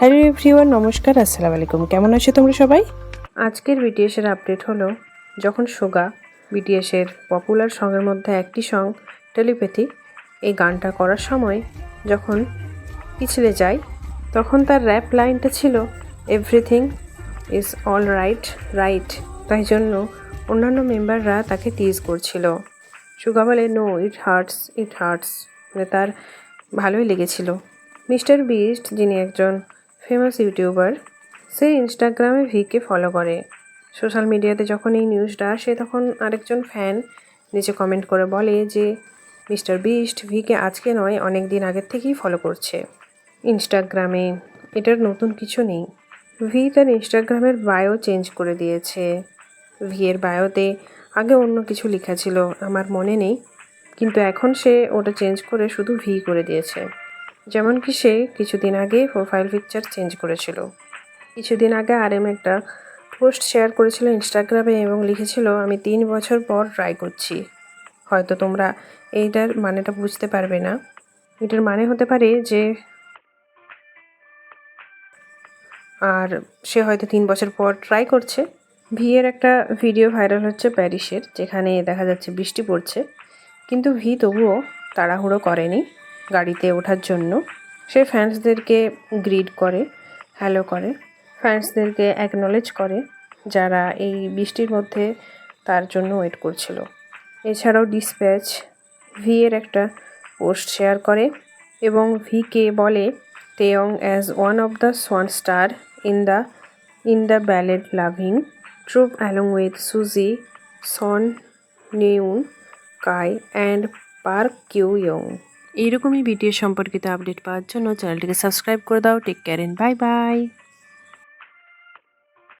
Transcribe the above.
Hello everyone, নমস্কার, আসসালামু আলাইকুম। কেমন আছো তোমরা সবাই? আজকের বিটিএসের আপডেট হলো, যখন সোগা বিটিএসের পপুলার সঙ্গের মধ্যে একটি সং, টেলিপ্যাথি, এই গানটা করার সময় যখন পিছলে যায়, তখন তার র্যাপ লাইনটা ছিল everything is all right right তাই জন্য অন্যান্য মেম্বাররা তাকে টিজ করছিল। সুগা বলে no it hurts it hurts তার ভালোই লেগেছিল। মিস্টার বিস্ট, যিনি একজন ফেমাস ইউটিউবার সে ইনস্টাগ্রামে ভিকে ফলো করে। সোশ্যাল মিডিয়াতে যখন এই নিউজটা আসে, তখন আরেকজন ফ্যান নিচে কমেন্ট করে বলে যে মিস্টার বিস্ট ভিকে আজকে নয়, অনেক দিন আগের থেকেই ফলো করছে। ইনস্টাগ্রামে এটার নতুন কিছু নেই। ভি তার ইনস্টাগ্রামের বায়ো চেঞ্জ করে দিয়েছে। ভি এর বায়োতে আগে অন্য কিছু লেখা ছিল, আমার মনে নেই। কিন্তু এখন সে ওটা চেঞ্জ করে শুধু ভি করে দিয়েছে। যেমন কি সে কিছুদিন আগে প্রোফাইল পিকচার চেঞ্জ করেছিল। কিছুদিন আগে আর এম একটা পোস্ট শেয়ার করেছিল ইনস্টাগ্রামে এবং লিখেছিল, আমি তিন বছর পর ট্রাই করছি। হয়তো তোমরা এইটার মানেটা বুঝতে পারবে না। এটার মানে হতে পারে যে আর সে হয়তো তিন বছর পর ট্রাই করছে। ভিয়ের একটা ভিডিও ভাইরাল হচ্ছে প্যারিসের, যেখানে দেখা যাচ্ছে বৃষ্টি পড়ছে। কিন্তু ভি তবুও তাড়াহুড়ো করেনি। গাড়িতে ওঠার জন্য। সে ফ্যান্সদেরকে গ্রিড করে হ্যালো করে। ফ্যান্সদেরকে অ্যাকনলেজ করে যারা এই বৃষ্টির মধ্যে তার জন্য ওয়েট করছিল। এছাড়াও ডিসপ্যাচ ভি এর একটা পোস্ট শেয়ার করে এবং ভিকে বলে Taeyang as one of the swan star in the in the ballad loving troupe along with Suzy Son নিউন Kai and Park Q Young এইরকমই ভিডিও সম্পর্কিত আপডেট পাওয়ার জন্য চ্যানেলটিকে সাবস্ক্রাইব করে দাও। Take care bye bye